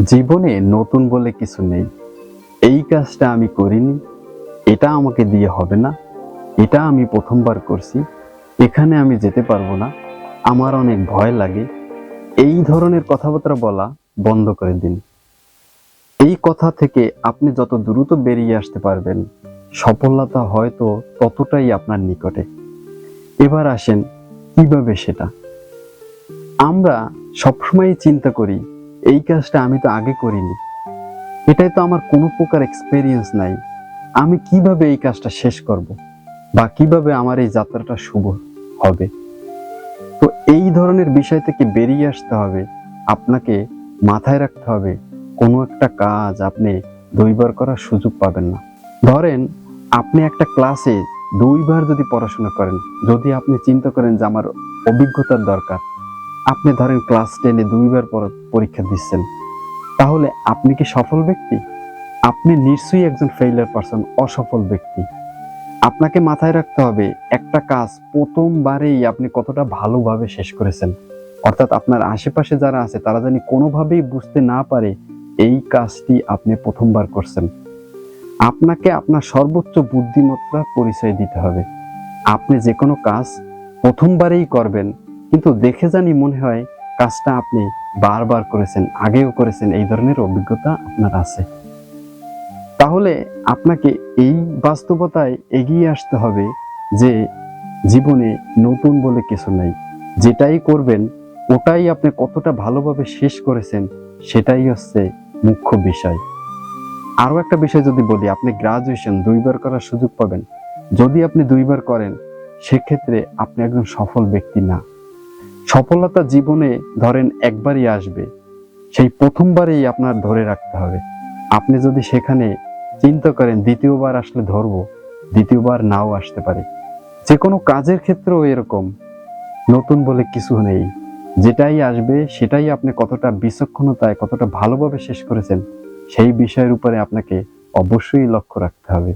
জীবনে নতুন বলে কিছু নেই। এই কাজটা আমি করিনি, এটা আমাকে দিয়ে হবে না, এটা আমি প্রথমবার করছি, এখানে আমি যেতে পারব না, আমার অনেক ভয় লাগে। এই ধরনের কথাবার্তা বলা বন্ধ করে দিন। এই কথা থেকে আপনি যত দ্রুত বেরিয়ে আসতে পারবেন, সফলতা হয়তো ততটাই আপনার নিকটে। এবার আসেন কীভাবে সেটা? আমরা সবসময় চিন্তা করি এই কাজটা আমি তো আগে করিনি। এটাই তো আমার কোনো প্রকার এক্সপেরিয়েন্স নাই। আমি কীভাবে এই কাজটা শেষ করব বা কীভাবে আমার এই যাত্রাটা শুভ হবে? তো এই ধরনের বিষয় থেকে বেরিয়ে আসতে হবে। আপনাকে মাথায় রাখতে হবে, কোনো একটা কাজ আপনি দুইবার করার সুযোগ পাবেন না। ধরেন, আপনি একটা ক্লাসে দুইবার যদি পড়াশোনা করেন, যদি আপনি চিন্তা করেন যে আমার অভিজ্ঞতার দরকার আপনি ধরেন ক্লাস টেনে দুইবার পর- পরীক্ষা দিচ্ছেন, তাহলে আপনি কি সফল ব্যক্তি? আপনি নিশ্চয়ই একজন ফেইলার পারসন অসফল ব্যক্তি। আপনাকে মাথায় রাখতে হবে, একটা কাজ প্রথমবারেই আপনি কতটা ভালোভাবে শেষ করেছেন। অর্থাৎ আপনার আশেপাশে যারা আছে, তারা জানি কোনোভাবেই বুঝতে না পারে এই কাজটি আপনি প্রথমবার করছেন। আপনাকে আপনার সর্বোচ্চ বুদ্ধিমত্তার পরিচয় দিতে হবে। আপনি যে কোনো কাজ প্রথমবারেই করবেন কিন্তু দেখে জানি মনে হয় কাজটা আপনি বারবার করেছেন, আগেও করেছেন, এই ধরনের অভিজ্ঞতা আপনার আছে। তাহলে আপনাকে এই বাস্তবতায় এগিয়ে আসতে হবে যে জীবনে নতুন বলে কিছু নেই। যেটাই করবেন, ওটাই আপনি কতটা ভালোভাবে শেষ করেছেন, সেটাই হচ্ছে মুখ্য বিষয়। আরও একটা বিষয় যদি বলি, আপনি গ্রাজুয়েশন দুইবার করার সুযোগ পাবেন। যদি আপনি দুইবার করেন, সেক্ষেত্রে আপনি একজন সফল ব্যক্তি না। সফলতা জীবনে ধরেন একবারই আসবে, সেই প্রথমবারেই আপনার ধরে রাখতে হবে। আপনি যদি সেখানে চিন্তা করেন, দ্বিতীয়বার আসলে ধরবো, দ্বিতীয়বার নাও আসতে পারে। যে কোনো কাজের ক্ষেত্রেও এরকম, নতুন বলে কিছু নেই। যেটাই আসবে, সেটাই আপনি কতটা বিচক্ষণতায়, কতটা ভালোভাবে শেষ করেছেন, সেই বিষয়ের উপরে আপনাকে অবশ্যই লক্ষ্য রাখতে হবে।